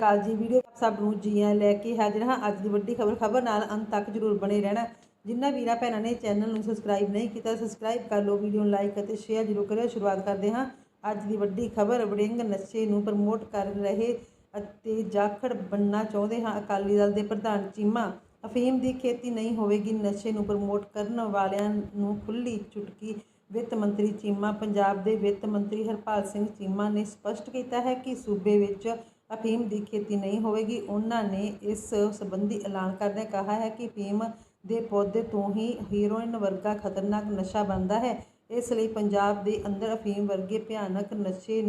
ਕਾਲ ਜੀ ਵੀਡੀਓ ਸਭ ਨੂੰ ਜੀਆਂ ਲੈ ਕੇ ਹਾਜ਼ਰ ਹਾਂ। ਅੱਜ ਦੀ ਵੱਡੀ ਖਬਰ ਖਬਰ ਨਾਲ ਅੰਤ ਤੱਕ ਜਰੂਰ ਬਣੇ ਰਹਿਣਾ। ਜਿੰਨਾ ਵੀਰਾਂ ਭੈਣਾਂ ਨੇ ਚੈਨਲ ਨੂੰ ਸਬਸਕ੍ਰਾਈਬ ਨਹੀਂ ਕੀਤਾ, ਸਬਸਕ੍ਰਾਈਬ ਕਰ ਲਓ, ਵੀਡੀਓ ਨੂੰ ਲਾਈਕ ਅਤੇ ਸ਼ੇਅਰ ਜਰੂਰ ਕਰਿਓ। ਸ਼ੁਰੂਆਤ ਕਰਦੇ ਹਾਂ। ਅੱਜ ਦੀ ਵੱਡੀ ਖਬਰ, ਵੜਿੰਗ ਨਸ਼ੇ ਨੂੰ ਪ੍ਰਮੋਟ ਕਰ ਰਹੇ ਅਤੇ ਜਾਖੜ ਬੰਨਣਾ ਚਾਹੁੰਦੇ ਹਾਂ। ਅਕਾਲੀ ਦਲ ਦੇ ਪ੍ਰਧਾਨ ਚੀਮਾ ਅਫੀਮ ਦੀ ਖੇਤੀ ਨਹੀਂ ਹੋਵੇਗੀ। ਨਸ਼ੇ ਨੂੰ ਪ੍ਰਮੋਟ ਕਰਨ ਵਾਲਿਆਂ ਨੂੰ ਖੁੱਲੀ ਚੁਟਕੀ। ਵਿੱਤ ਮੰਤਰੀ ਚੀਮਾ, ਪੰਜਾਬ ਦੇ ਵਿੱਤ ਮੰਤਰੀ ਹਰਪਾਲ ਸਿੰਘ ਚੀਮਾ ਨੇ ਸਪਸ਼ਟ ਕੀਤਾ ਹੈ ਕਿ ਸੂਬੇ ਵਿੱਚ ਅਫੀਮ ਦੀ ਖੇਤੀ ਨਹੀਂ ਹੋਵੇਗੀ। ਉਹਨਾਂ ਨੇ ਇਸ ਸੰਬੰਧੀ ਐਲਾਨ ਕਰਦਿਆਂ ਕਿਹਾ ਹੈ ਕਿ ਅਫੀਮ ਦੇ ਪੌਦੇ ਤੋਂ ਹੀ ਹੀਰੋਇਨ ਵਰਗਾ ਖਤਰਨਾਕ ਨਸ਼ਾ ਬਣਦਾ ਹੈ। ਇਸ ਲਈ ਪੰਜਾਬ ਦੇ ਅੰਦਰ ਅਫੀਮ ਵਰਗੇ ਭਿਆਨਕ ਨਸ਼ੇ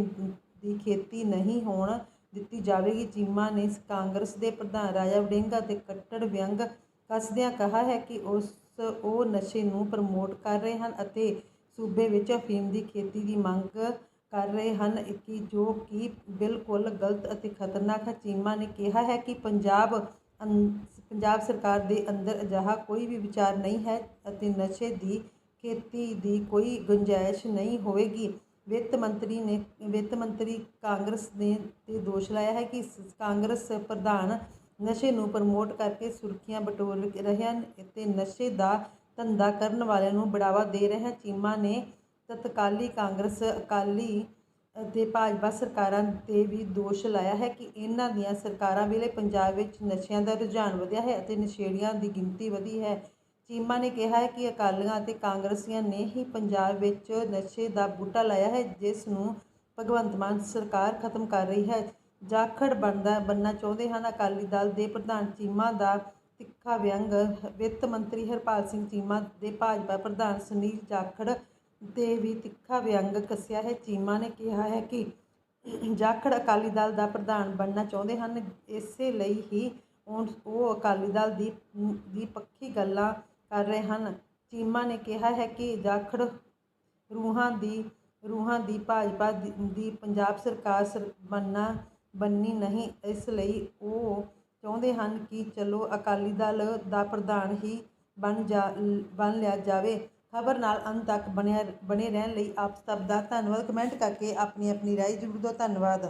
ਦੀ ਖੇਤੀ ਨਹੀਂ ਹੋਣ ਦਿੱਤੀ ਜਾਵੇਗੀ। ਚੀਮਾ ਨੇ ਕਾਂਗਰਸ ਦੇ ਪ੍ਰਧਾਨ ਰਾਜਾ ਵੜਿੰਗਾ ਤੇ ਕੱਟੜ ਵਿਅੰਗ ਕੱਸਦਿਆਂ ਕਿਹਾ ਹੈ ਕਿ ਉਸ ਉਹ ਨਸ਼ੇ ਨੂੰ ਪ੍ਰਮੋਟ ਕਰ ਰਹੇ ਹਨ ਅਤੇ ਸੂਬੇ ਵਿੱਚ ਅਫੀਮ ਦੀ ਖੇਤੀ ਦੀ ਮੰਗ ਕਰ ਰਹੇ ਹਨ ਕਿ ਜੋ ਕਿ ਬਿਲਕੁਲ ਗਲਤ ਅਤੇ ਖਤਰਨਾਕ ਹੈ। ਚੀਮਾ ਨੇ ਕਿਹਾ ਹੈ ਕਿ ਪੰਜਾਬ ਅੰ- ਪੰਜਾਬ ਸਰਕਾਰ ਦੇ ਅੰਦਰ ਅਜਿਹਾ ਕੋਈ ਵੀ ਵਿਚਾਰ ਨਹੀਂ ਹੈ ਅਤੇ ਨਸ਼ੇ ਦੀ ਖੇਤੀ ਦੀ ਕੋਈ ਗੁੰਜਾਇਸ਼ ਨਹੀਂ ਹੋਵੇਗੀ। ਵਿੱਤ ਮੰਤਰੀ ਨੇ, ਵਿੱਤ ਮੰਤਰੀ ਕਾਂਗਰਸ ਨੇ ਤੇ ਦੋਸ਼ ਲਾਇਆ ਹੈ ਕਿ ਸ- ਕਾਂਗਰਸ ਪ੍ਰਧਾਨ ਨਸ਼ੇ ਨੂੰ ਪ੍ਰਮੋਟ ਕਰਕੇ ਸੁਰਖੀਆਂ ਬਟੋਰ ਰਹੇ ਹਨ ਅਤੇ ਨਸ਼ੇ ਦਾ ਧੰਦਾ ਕਰਨ ਵਾਲਿਆਂ ਨੂੰ ਬੜਾਵਾ ਦੇ ਰਹੇ ਹਨ। ਚੀਮਾ ਨੇ ਤਤਕਾਲੀ ਕਾਂਗਰਸ ਅਕਾਲੀ ਅਤੇ ਭਾਜਪਾ ਸਰਕਾਰਾਂ ਤੇ ਵੀ ਦੋਸ਼ ਲਾਇਆ ਹੈ ਕਿ ਇਹਨਾਂ ਦੀਆਂ ਸਰਕਾਰਾਂ ਵੇਲੇ ਪੰਜਾਬ ਵਿੱਚ ਨਸ਼ਿਆਂ ਦਾ ਰੁਝਾਨ ਵਧਿਆ ਹੈ ਅਤੇ ਨਸ਼ੇੜੀਆਂ ਦੀ ਗਿਣਤੀ ਵਧੀ ਹੈ। ਚੀਮਾ ਨੇ ਕਿਹਾ ਹੈ ਕਿ ਅਕਾਲੀਆਂ ਅਤੇ ਕਾਂਗਰਸੀਆਂ ਨੇ ਹੀ ਪੰਜਾਬ ਵਿੱਚ ਨਸ਼ੇ ਦਾ ਬੂਟਾ ਲਾਇਆ ਹੈ, ਜਿਸ ਨੂੰ ਭਗਵੰਤ ਮਾਨ ਸਰਕਾਰ ਖਤਮ ਕਰ ਰਹੀ ਹੈ। ਜਾਖੜ ਬਣਦਾ ਬੰਨਣਾ ਚਾਹੁੰਦੇ ਹਨ। ਅਕਾਲੀ ਦਲ ਦੇ ਪ੍ਰਧਾਨ ਚੀਮਾ ਦਾ ਤਿੱਖਾ ਵਿਅੰਗ ਵਿੱਤ ਮੰਤਰੀ ਹਰਪਾਲ ਸਿੰਘ ਚੀਮਾ ਦੇ ਭਾਜਪਾ ਪ੍ਰਧਾਨ ਸੁਨੀਲ ਜਾਖੜ ਤੇ ਵੀ ਤਿੱਖਾ ਵਿਅੰਗ ਕੱਸਿਆ ਹੈ। ਚੀਮਾ ਨੇ ਕਿਹਾ ਹੈ ਕਿ ਜਾਖੜ ਅਕਾਲੀ ਦਲ ਦਾ ਪ੍ਰਧਾਨ ਬਣਨਾ ਚਾਹੁੰਦੇ ਹਨ। ਇਸੇ ਲਈ ਹੀ ਉਹ ਉਹ ਅਕਾਲੀ ਦਲ ਦੀ ਦੀ ਪੱਖੀ ਗੱਲਾਂ ਕਰ ਰਹੇ ਹਨ। ਚੀਮਾ ਨੇ ਕਿਹਾ ਹੈ ਕਿ ਜਾਖੜ ਰੂਹਾਂ ਦੀ ਰੂਹਾਂ ਦੀ ਭਾਜਪਾ ਦੀ ਦੀ ਪੰਜਾਬ ਸਰਕਾਰ ਸਰ ਬਣਨਾ ਬੰਨੀ ਨਹੀਂ। ਇਸ ਲਈ ਉਹ ਚਾਹੁੰਦੇ ਹਨ ਕਿ ਚਲੋ ਅਕਾਲੀ ਦਲ ਦਾ ਪ੍ਰਧਾਨ ਹੀ ਬਣ ਜਾ, ਬਣ ਲਿਆ ਜਾਵੇ। ਖਬਰ ਨਾਲ ਅੰਤ ਤੱਕ ਬਣਿਆ ਬਣੇ ਰਹਿਣ ਲਈ ਆਪ ਸਭ ਦਾ ਧੰਨਵਾਦ। ਕਮੈਂਟ ਕਰਕੇ ਆਪਣੀ ਆਪਣੀ ਰਾਏ ਜ਼ਰੂਰ ਦਿਓ। ਧੰਨਵਾਦ।